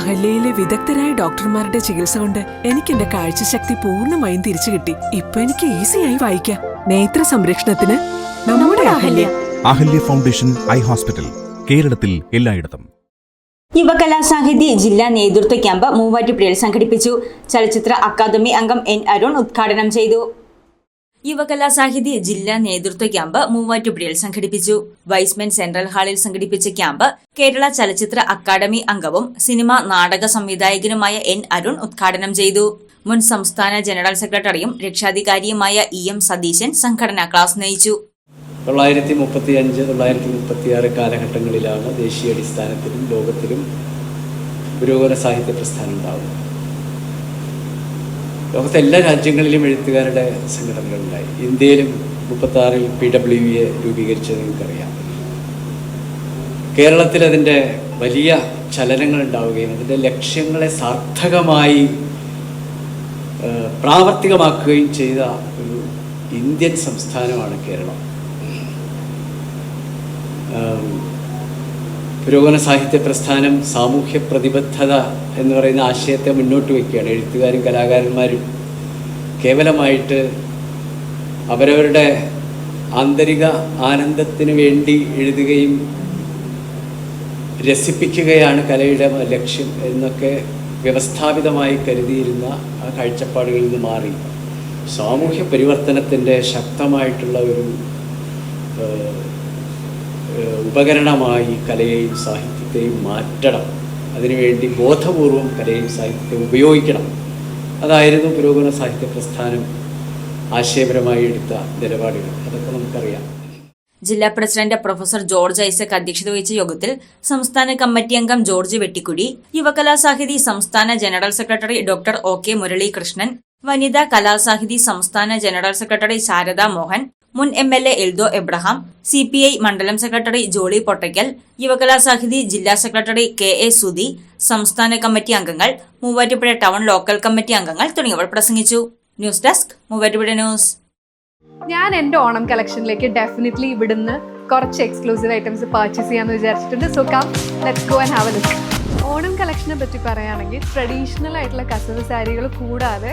അഹല്യയിലെ വിദഗ്ധരായ ഡോക്ടർമാരുടെ ചികിത്സ കൊണ്ട് എനിക്ക് എന്റെ കാഴ്ചശക്തി പൂർണമായും തിരിച്ചു കിട്ടി. ഇപ്പൊ എനിക്ക് ഈസിയായി വായിക്കാം. നേത്ര സംരക്ഷണത്തിന് നമ്മുടെ Ahalya. Ahalya. Foundation eye hospital കേരളത്തിൽ എല്ലായിടത്തും. യുവകലാസാഹിതി ജില്ലാ നേതൃത്വ ക്യാമ്പ് മൂവാറ്റുപുഴയിൽ സംഘടിപ്പിച്ചു. ചലച്ചിത്ര അക്കാദമി അംഗം എൻ അരുൺ ഉദ്ഘാടനം ചെയ്തു. യുവകലാസാഹിതി ജില്ലാ നേതൃത്വ ക്യാമ്പ് മൂവാറ്റുപുഴയിൽ സംഘടിപ്പിച്ചു. വൈസ്മെൻ സെൻട്രൽ ഹാളിൽ സംഘടിപ്പിച്ച ക്യാമ്പ് കേരള ചലച്ചിത്ര അക്കാദമി അംഗവും സിനിമ നാടക സംവിധായകനുമായ എൻ അരുൺ ഉദ്ഘാടനം ചെയ്തു. മുൻ സംസ്ഥാന ജനറൽ സെക്രട്ടറിയും രക്ഷാധികാരിയുമായ ഇ എം സതീശൻ സംഘടനാ ക്ലാസ് നയിച്ചു. തൊള്ളായിരത്തി മുപ്പത്തി അഞ്ച് തൊള്ളായിരത്തി മുപ്പത്തി ആറ് കാലഘട്ടങ്ങളിലാണ് ദേശീയ അടിസ്ഥാനത്തിലും ലോകത്തിലും പുരോഗമന സാഹിത്യ പ്രസ്ഥാനം ഉണ്ടാവുന്നത്. ലോകത്തെ എല്ലാ രാജ്യങ്ങളിലും എഴുത്തുകാരുടെ സംഘടനകളുണ്ടായി. ഇന്ത്യയിലും മുപ്പത്താറിൽ പി ഡബ്ല്യു എ രൂപീകരിച്ചത് നിങ്ങൾക്കറിയാം. കേരളത്തിൽ അതിന്റെ വലിയ ചലനങ്ങൾ ഉണ്ടാവുകയും അതിന്റെ ലക്ഷ്യങ്ങളെ സാർത്ഥകമായി പ്രാവർത്തികമാക്കുകയും ചെയ്ത ഒരു ഇന്ത്യൻ സംസ്ഥാനമാണ് കേരളം. പുരോഗമന സാഹിത്യ പ്രസ്ഥാനം സാമൂഹ്യ പ്രതിബദ്ധത എന്ന് പറയുന്ന ആശയത്തെ മുന്നോട്ട് വയ്ക്കുകയാണ് എഴുത്തുകാരും കലാകാരന്മാരും. കേവലമായിട്ട് അവരവരുടെ ആന്തരിക ആനന്ദത്തിന് വേണ്ടി എഴുതുകയും രസിപ്പിക്കുകയാണ് കലയുടെ ലക്ഷ്യം എന്നൊക്കെ വ്യവസ്ഥാപിതമായി കരുതിയിരുന്ന ആ കാഴ്ചപ്പാടുകളിൽ നിന്ന് മാറി. സാമൂഹ്യ പരിവർത്തനത്തിന്റെ ശക്തമായിട്ടുള്ള ഒരു ഉപകരണമായി കലയെയും സാഹിത്യത്തെയും മാറ്റണം. അതിനുവേണ്ടി ബോധപൂർവം കലയും സാഹിത്യവും ഉപയോഗിക്കണം. അതായിരുന്നു പുരോഗമന സാഹിത്യ പ്രസ്ഥാനം ആശയപരമായി എടുത്ത നിലപാടുകൾ. അതൊക്കെ നമുക്കറിയാം. ജില്ലാ പ്രസിഡന്റ് പ്രൊഫസർ ജോർജ് ഐസക് അധ്യക്ഷത വഹിച്ച യോഗത്തിൽ സംസ്ഥാന കമ്മിറ്റി അംഗം ജോർജ് വെട്ടിക്കുടി യുവകലാസാഹിതി സംസ്ഥാന general secretary doctor O K Muraleekrishnan Vanitha Kalasahithi സംസ്ഥാന ജനറൽ സെക്രട്ടറി ശാരദാ മോഹൻ മുൻ M L A Eldho Abraham C P I മണ്ഡലം സെക്രട്ടറി ജോളി പൊട്ടയ്ക്കൽ യുവകലാസാഹിതി ജില്ലാ സെക്രട്ടറി കെ എ സുധി സംസ്ഥാന കമ്മിറ്റി അംഗങ്ങൾ മൂവാറ്റുപുഴ ടൗൺ ലോക്കൽ കമ്മിറ്റി അംഗങ്ങൾ തുടങ്ങിയവർ പ്രസംഗിച്ചു. News desk Muvattupuzha news. ഞാൻ എന്റെ ഓണം കളക്ഷനിലേക്ക് ഡെഫിനറ്റ്ലി ഇവിടുന്ന് കുറച്ച് എക്സ്ക്ലൂസീവ് ഐറ്റംസ് പർച്ചേസ് ചെയ്യാമെന്ന് വിചാരിച്ചിട്ടുണ്ട്. So come let's go and have a look Onam കളക്ഷനെ പറ്റി പറയുകയാണെങ്കിൽ ട്രഡീഷണൽ ആയിട്ടുള്ള കസവ് സാരികൾ കൂടാതെ